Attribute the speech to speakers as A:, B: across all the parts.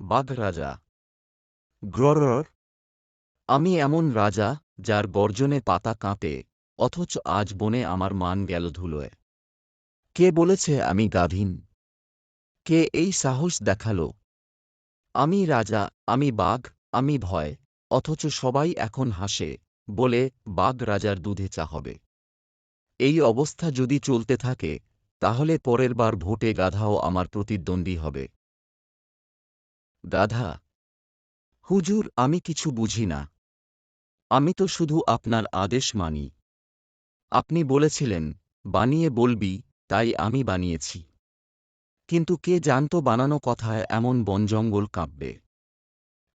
A: বাঘ রাজা গ্রর আমি এমন রাজা যার গর্জনে পাতা কাঁপে, অথচ আজ বনে আমার মান গেল ধুলোয়। কে বলেছে আমি গাভীন কে এই সাহস দেখাল? আমি রাজা, আমি বাঘ, আমি ভয়, অথচ সবাই এখন হাসে, বলে বাঘ রাজার দুধে চা হবে। এই অবস্থা যদি চলতে থাকে, তাহলে পরের বার ভোটে গাধাও আমার প্রতিদ্বন্দ্বী হবে। গাধা, হুজুর, আমি কিছু বুঝি না। আমি তো শুধু আপনার আদেশ মানি। আপনি বলেছিলেন, বানিয়ে বলবি, তাই আমি বানিয়েছি। কিন্তু কে জানত বানানো কথায় এমন বনজঙ্গল কাঁপবে।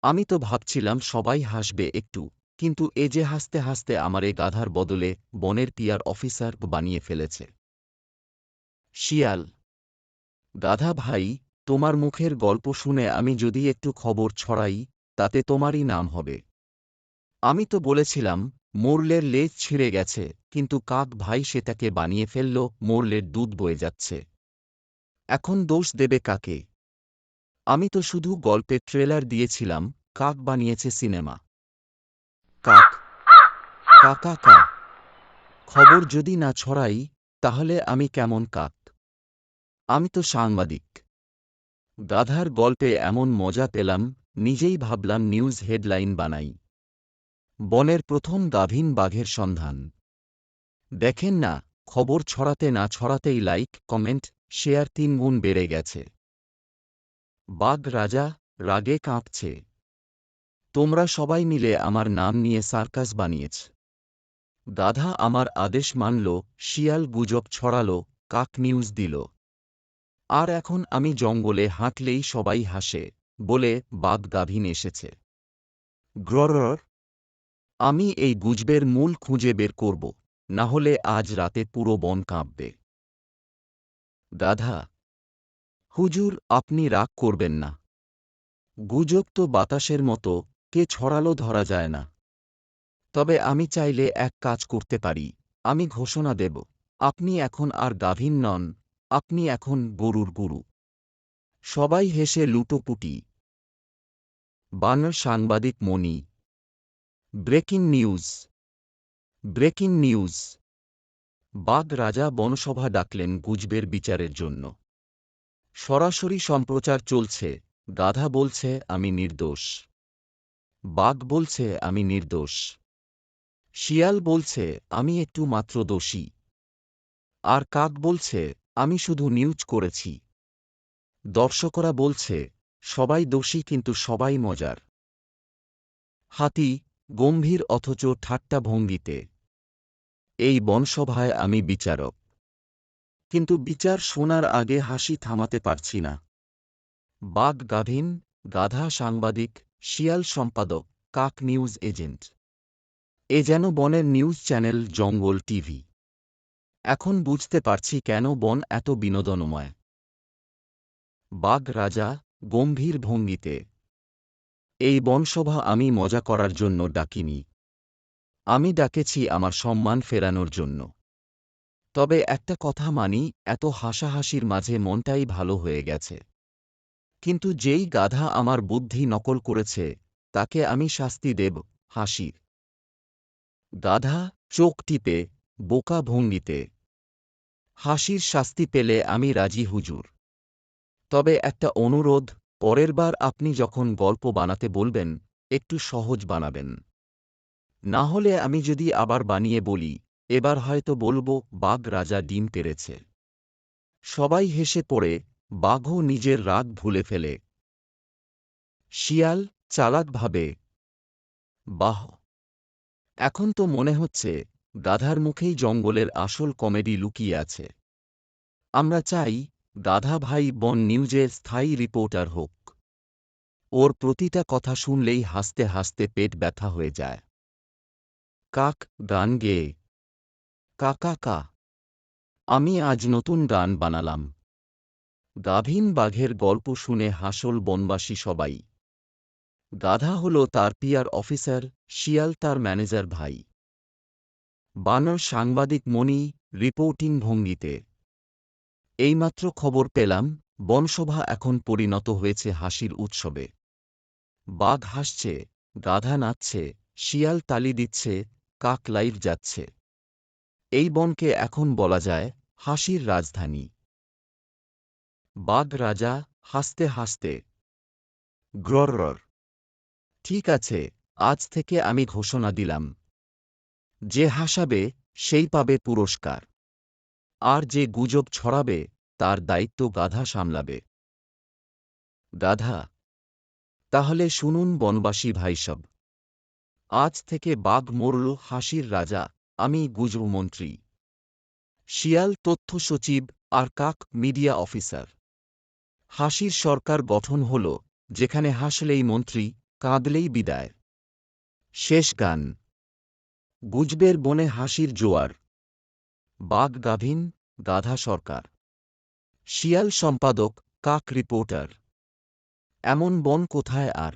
A: আমি তো ভাবছিলাম সবাই হাসবে একটু, কিন্তু এ যে হাসতে হাসতে আমার এ গাধার বদলে বনের পিয়ার অফিসার বানিয়ে ফেলেছে। শিয়াল, গাধা ভাই, তোমার মুখের গল্প শুনে আমি যদি একটু খবর ছড়াই, তাতে তোমারই নাম হবে। আমি তো বলেছিলাম, মোরলের লেজ ছিঁড়ে গেছে, কিন্তু কাক ভাই সেটাকে বানিয়ে ফেলল, মোরলের দুধ বয়ে যাচ্ছে। এখন দোষ দেবে কাকে? আমি তো শুধু গল্পের ট্রেলার দিয়েছিলাম, কাক বানিয়েছে সিনেমা। কাক। কাকা কা। খবর যদি না ছড়াই, তাহলে আমি কেমন কাক? আমি তো সাংবাদিক। গাধার গল্পে এমন মজা পেলাম, নিজেই ভাবলাম নিউজ হেডলাইন বানাই। বনের প্রথম গাভীন বাঘের সন্ধান। দেখেন না, খবর ছড়াতে না ছড়াতেই লাইক কমেন্ট শেয়ার তিন গুণ বেড়ে গেছে। বাঘ রাজা, রাগে কাঁপছে। তোমরা সবাই মিলে আমার নাম নিয়ে সার্কাস বানিয়েছ। গাধা আমার আদেশ মানল, শিয়াল গুজব ছড়াল, কাক নিউজ দিল। আর এখন আমি জঙ্গলে হাঁটলেই সবাই হাসে, বলে বাঘ গাভীন এসেছে। গ্রর আমি এই গুজবের মূল খুঁজে বের করব, না হলে আজ রাতে পুরো বন কাঁপবে। গাধা হুজুর, আপনি রাগ করবেন না। গুজব তো বাতাসের মতো, কে ছড়ালো ধরা যায় না। তবে আমি চাইলে এক কাজ করতে পারি, আমি ঘোষণা দেব, আপনি এখন আর গাভীন নন, আপনি এখন গরুর গুরু। সবাই হেসে লুটোপুটি। বানর সাংবাদিক মণি। Breaking news. Breaking news. বাঘ রাজা বনসভা ডাকলেন গুজবের বিচারের জন্য। সরাসরি সম্প্রচার চলছে, গাধা বলছে, আমি নির্দোষ। বাঘ বলছে, আমি নির্দোষ। শিয়াল বলছে, আমি একটু মাত্র দোষী। আর কাক বলছে, আমি শুধু নিউজ করেছি। দর্শকরা বলছে, সবাই দোষী কিন্তু সবাই মজার। হাতি, গম্ভীর অথচ ঠাট্টা ভঙ্গিতে। এই বনসভায় আমি বিচারক। কিন্তু বিচার শোনার আগে হাসি থামাতে পারছি না। বাঘ গাভীন গাধা সাংবাদিক, শিয়াল সম্পাদক, কাক নিউজ এজেন্ট। এ যেন বনের নিউজ চ্যানেল জঙ্গল টিভি। এখন বুঝতে পারছি কেন বন এত বিনোদনময়। বাঘ রাজা, গম্ভীর ভঙ্গিতে। এই বনসভা আমি মজা করার জন্য ডাকিনি। আমি ডাকেছি আমার সম্মান ফেরানোর জন্য। তবে একটা কথা মানি, এত হাসাহাসির মাঝে মনটাই ভালো হয়ে গেছে। কিন্তু যেই গাধা আমার বুদ্ধি নকল করেছে, তাকে আমি শাস্তি দেব হাসির গাধা চোখ টিপে বোকা ভঙ্গিতে। হাসির শাস্তি পেলে আমি রাজি, হুজুর। তবে একটা অনুরোধ, পরের বার আপনি যখন গল্প বানাতে বলবেন, একটু সহজ বানাবেন। না হলে আমি যদি আবার বানিয়ে বলি, এবার হয়তো বলব, বাঘ রাজা ডিম পেরেছে সবাই হেসে পড়ে, বাঘও নিজের রাগ ভুলে ফেলে। শিয়াল চালাকভাবে বাহ! এখন তো মনে হচ্ছে, গাধার মুখেই জঙ্গলের আসল কমেডি লুকিয়ে আছে। আমরা চাই, গাধা ভাই বন নিউজের স্থায়ী রিপোর্টার হোক। ওর প্রতিটা কথা শুনলেই হাসতে হাসতে পেট ব্যথা হয়ে যায়। কাক গান গেয়ে কাকা কা। আমি আজ নতুন গান বানালাম। গাভীন বাঘের গল্প শুনে হাসল বনবাসী সবাই। গাধা হল তার পিয়ার অফিসার, শিয়াল তার ম্যানেজার ভাই। বানর সাংবাদিক মণি, রিপোর্টিং ভঙ্গিতে। এইমাত্র খবর পেলাম, বনসভা এখন পরিণত হয়েছে হাসির উৎসবে। বাঘ হাসছে, গাধা নাচছে, শিয়াল তালি দিচ্ছে কাক লাইভ যাচ্ছে। এই বনকে এখন বলা যায় হাসির রাজধানী। বাঘ রাজা হাসতে হাসতে, গ্রর ঠিক আছে, আজ থেকে আমি ঘোষণা দিলাম। যে হাসাবে, সেই পাবে পুরস্কার। আর যে গুজব ছড়াবে, তার দায়িত্ব গাধা সামলাবে। গাধা, তাহলে শুনুন বনবাসী ভাইসব আজ থেকে বাঘ মরল হাসির রাজা, আমি গুজব মন্ত্রী। শিয়াল তথ্য সচিব, আর কাক মিডিয়া অফিসার। হাসির সরকার গঠন হল, যেখানে হাসলেই মন্ত্রী, কাঁদলেই বিদায়। শেষ গান। গুজবের বনে হাসির জোয়ার। বাঘ গাভিন, গাধা সরকার। শিয়াল সম্পাদক, কাক রিপোর্টার। এমন বন কোথায় আর?